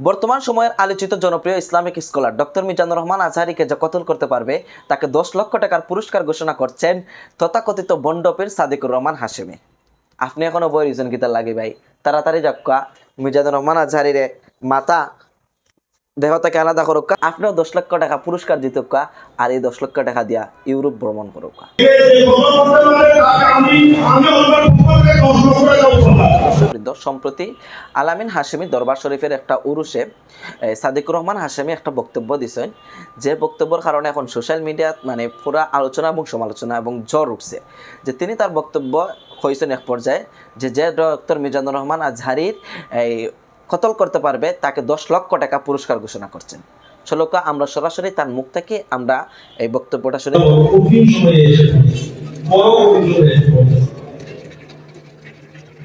বর্তমান সময়ের আলোচিত জনপ্রিয় Islamic scholar doctor Mizanur Rahman আজহারিকে যে কতল করতে পারবে, তাকে দশ লক্ষ টাকার পুরস্কার ঘোষণা করছেন তথাকথিত বন্ডপীর সাদিকুর রহমান হাসিমি আপনি এখনও বই রিজন গীতা লাগে ভাই। তাড়াতাড়ি যাক্কা মিজানুর রহমান আজহারিরে মাতা। দেহ থেকে আলাদা করুক আপনিও দশ লক্ষ টাকা পুরস্কার দিতুক আর এই দশ লক্ষ টাকা দিয়া ইউরোপ ভ্রমণ করুক সম্প্রতি আলামিন হাশেমি দরবার শরীফের একটা উরুষে এ, সাদিকুর রহমান হাশেমি একটা বক্তব্য দিছেন। যে বক্তব্যের কারণে এখন সোশ্যাল মিডিয়াত মানে পুরা আলোচনা এবং সমালোচনা এবং জ্বর উঠছে। যে তিনি তার বক্তব্য হয়েছেন এক পর্যায়ে যে যে ডক্টর মিজানুর রহমান আজহারির এই কতল করতে পারবে তাকে দশ লক্ষ টাকা পুরস্কার ঘোষণা করছেন। চলোকা আমরা সরাসরি তার মুখ থেকে আমরা এই বক্তব্যটা শুনে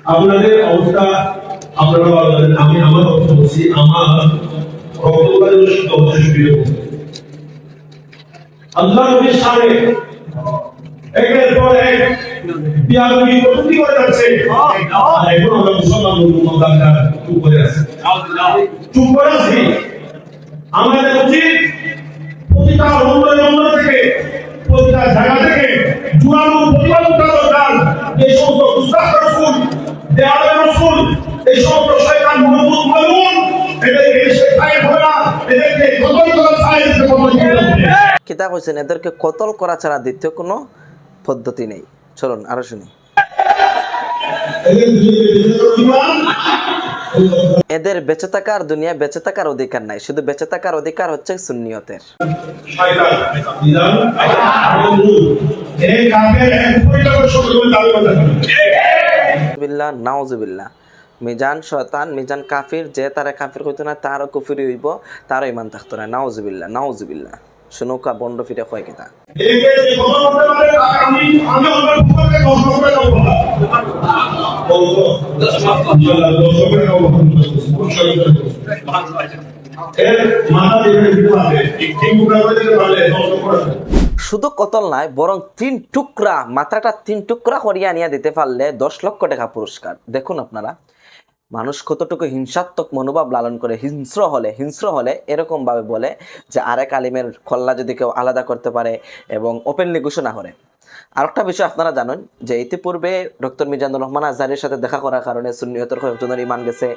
আপনাদের অবস্থা আপনারা বলবেন আমি আমার অবস্থা বলছি, আমার আল্লাহ নবীর সামনে একের পর এক আমরা আমাদের উচিত প্রতিটা থেকে, প্রতিটা জায়গা থেকে জুড়ানো কিতা কইছেন এদেরকে কতল করা ছাড়া দ্বিতীয় কোনো পদ্ধতি নেই। চলুন, আরও শুনি। এদের বেঁচে থাকার দুনিয়া বেঁচে থাকার অধিকার নাই। শুধু বেঁচে থাকার অধিকার হচ্ছে সুন্নিয়তের। নাউজুবিল্লাহ মিজান শয়তান, মিজান কাফির, যে তারা কাফির হইতো না, তারও কুফিরি হইব, তারও ইমান থাকতো না। নাউজুবিল্লাহ নাউজুবিল্লাহ। শুনুকা বন্ড ফিরে হয় কিতা? একে যে কথা বলতে পারে তাকে আমি আমি আমার পক্ষে কষ্ট করে দেবো না বলতো ইনশাআল্লাহ দশ করে দেবো এর মাথা দিয়ে দিতে পারবে ঠিক ঠিক করে দিতে পারলে দশ করে শুধু কতল নাই, বরং তিন টুকরা মাথাটা তিন টুকরা করিয়া নিয়ে দিতে পারলে দশ লক্ষ টাকা পুরস্কার। দেখুন আপনারা মানুষ কতটুকু হিংসাত্মক মনোভাব লালন করে হিংস্র হলে হিংস্র হলে এরকমভাবে বলে যে আরেক আলিমের খল্লা যদি কেউ আলাদা করতে পারে এবং ওপেনলি ঘোষণা করে। আরেকটা বিষয় আপনারা জানেন যে ইতিপূর্বে ডক্টর মিজানুর রহমান আজহারের সাথে দেখা করার কারণে সুন্নিয়তের কয়েকজনের ইমান গেছে,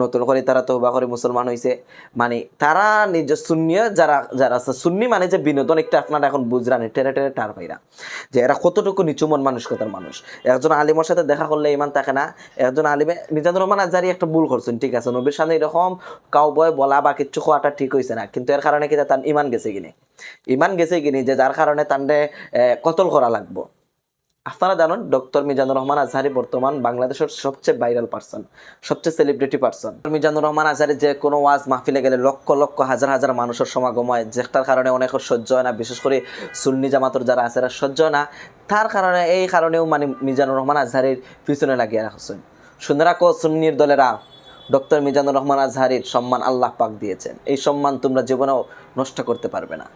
নতুন করে তারা তৌবা করে মুসলমান হয়েছে মানে তারা নিজ সুন্নিয় যারা যারা আছে, সুন্নি মানে যে বিনোদন একটা আপনারা এখন বুঝরান, টেরে টেরে টার পাইরা। যে এরা কতটুকু নিচু মন মানসিকতার মানুষ। একজন আলিমের সাথে দেখা করলে ইমান থাকে না, একজন আলিমে, মিজানুর রহমান আজহারি একটা ভুল করছেন, ঠিক আছে, নবীর সামনে এরকম কাউ বয় বলা বা কিচ্ছু খোয়াটা ঠিক হয়েছে না, কিন্তু এর কারণে কি তার ইমান গেছে কিনে ইমান গেছে কিনি যে যার কারণে তান্ডে কতল করা লাগবো আপনারা জানেন ডক্টর মিজানুর রহমান আজহারি বর্তমান বাংলাদেশের সবচেয়ে ভাইরাল পার্সন সবচেয়ে সেলিব্রিটি পার্সন মিজানুর রহমান আজহারি যে কোনো ওয়াজ মাহফিলে গেলে লক্ষ লক্ষ হাজার হাজার মানুষের সমাগম হয় যেটার কারণে অনেকের সহ্য হয় না বিশেষ করে সুন্নি জামাতর যারা আছে এরা সহ্য হয় না তার কারণে এই কারণেও মানে মিজানুর রহমান আজহারির পিছনে লাগিয়ে রাখছেন রাখো সুন্নির দলেরা ডক্টর মিজানুর রহমান আজহারির সম্মান আল্লাহ পাক দিয়েছেন। এই সম্মান তোমরা জীবনেও নষ্ট করতে পারবে না।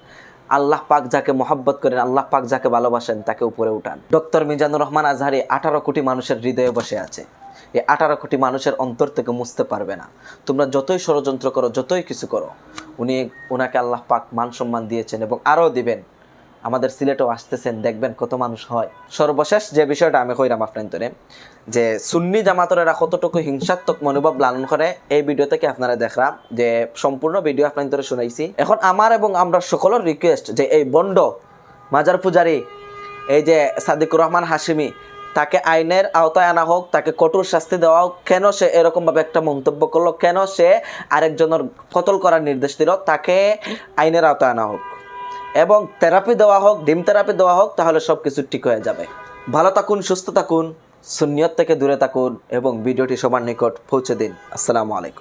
আল্লাহ পাক যাকে মহাব্বত করেন, আল্লাহ পাক যাকে ভালোবাসেন, তাকে উপরে উঠান। ডক্টর মিজানুর রহমান আজহারি আঠারো কোটি মানুষের হৃদয়ে বসে আছে। এই আঠারো কোটি মানুষের অন্তর থেকে মুছতে পারবে না। তোমরা যতই ষড়যন্ত্র করো, যতই কিছু করো, উনি ওনাকে আল্লাহ পাক মান সম্মান দিয়েছেন এবং আরও দিবেন। আমাদের সিলেটেও আসতেছেন, দেখবেন কত মানুষ হয়। সর্বশেষ যে বিষয়টা আমি কইরাম আপনার যে সুন্নি জামাতরেরা কতটুকু হিংসাত্মক মনোভাব লালন করে, এই ভিডিও থেকে আপনারা দেখলাম যে সম্পূর্ণ ভিডিও আপনার শুনাইছি। এখন আমার এবং আমরা সকলের রিকোয়েস্ট যে এই বন্ড মাজার পূজারি, এই যে সাদিকুর রহমান হাসিমি তাকে আইনের আওতায় আনা হোক, তাকে কঠোর শাস্তি দেওয়া হোক, কেন সে এরকমভাবে একটা মন্তব্য করল, কেন সে আরেকজনের কতল করার নির্দেশ দিল, তাকে আইনের আওতায় আনা হোক। এবং থেরাপি দেওয়া হোক, ডিম থেরাপি দেওয়া হোক, তাহলে সব কিছু ঠিক হয়ে যাবে। ভালো থাকুন, সুস্থ থাকুন সুনিয়ত থেকে দূরে থাকুন এবং ভিডিওটি সবার নিকট পৌঁছে দিন। আসসালামু আলাইকুম।